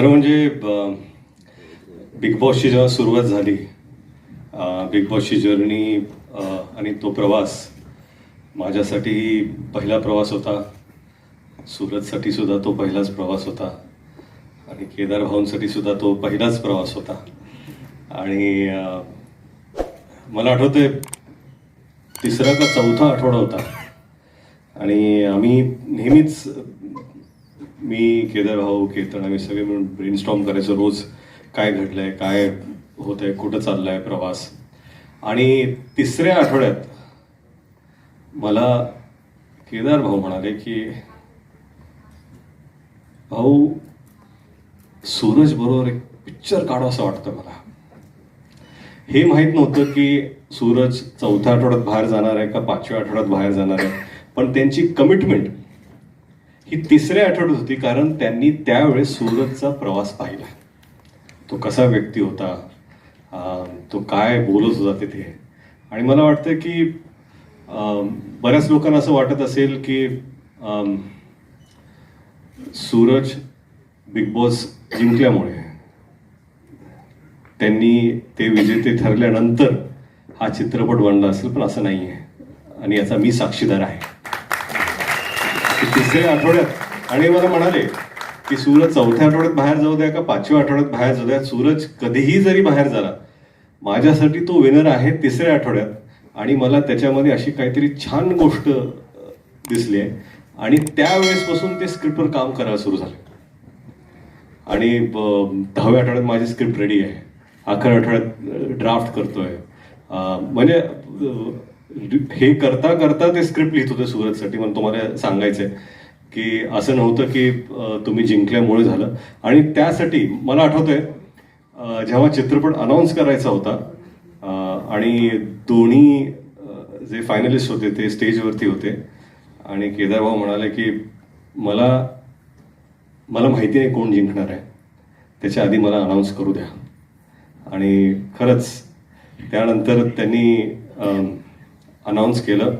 खरं म्हणजे ब- बिग बॉसची जेव्हा सुरुवात झाली बिग बॉसची जर्नी आणि तो प्रवास माझ्यासाठी पहिला प्रवास होता. सुरतसाठी सुद्धा तो पहिलाच प्रवास होता. आणि केदार भाऊंसाठी सुद्धा तो पहिलाच प्रवास होता. आणि मला आठवतंय तिसरा का चौथा आठवडा होता. आणि आम्ही नेहमीच मी केदार भाऊ केतन आम्ही सगळे मिळून ब्रेनस्टॉर्म करायचो रोज. काय घडलंय काय होत आहे कुठं चाललाय प्रवास? आणि तिसऱ्या आठवड्यात मला केदार भाऊ म्हणाले की भाऊ सूरज बरोबर एक पिक्चर काढू असं वाटतं मला. हे माहीत नव्हतं की सूरज चौथ्या आठवड्यात बाहेर जाणार आहे का पाचव्या आठवड्यात बाहेर जाणार आहे पण त्यांची कमिटमेंट ही तिसऱ्या आठवड्यात होती कारण त्यांनी त्यावेळेस सूरजचा प्रवास पाहिला. तो कसा व्यक्ती होता तो काय बोलत होता तिथे. आणि मला वाटतं की बऱ्याच लोकांना असं वाटत असेल की अं, सूरज बिग बॉस जिंकल्यामुळे त्यांनी ते विजेते ठरल्यानंतर हा चित्रपट बनला असेल पण असं नाही आहे आणि याचा मी साक्षीदार आहे. तिसऱ्या आठवड्यात. आणि मला म्हणाले की सूरज चौथ्या आठवड्यात बाहेर जाऊ द्या का पाचव्या आठवड्यात बाहेर जाऊ द्या? सूरज कधीही जरी बाहेर झाला माझ्यासाठी तो विनर आहे तिसऱ्या आठवड्यात. आणि मला त्याच्यामध्ये अशी काहीतरी छान गोष्ट दिसली आहे. आणि त्यावेळेसपासून ते स्क्रिप्टवर काम करायला सुरू झालं. आणि ब- दहाव्या आठवड्यात माझी स्क्रिप्ट रेडी आहे. अकरा आठवड्यात ड्राफ्ट करतोय. म्हणजे हे करता करता ते स्क्रिप्ट लिहित होते सुरतसाठी म्हणून तुम्हाला सांगायचंय की असं नव्हतं की तुम्ही जिंकल्यामुळे झालं. आणि त्यासाठी मला आठवतंय जेव्हा चित्रपट अनाऊन्स करायचा होता आणि दोन्ही जे फायनलिस्ट होते ते स्टेजवरती होते आणि केदारभाऊ म्हणाले की मला मला माहिती नाही कोण जिंकणार आहे. त्याच्या आधी मला अनाऊन्स करू द्या. आणि खरंच त्यानंतर त्यांनी अनाऊन्स केलं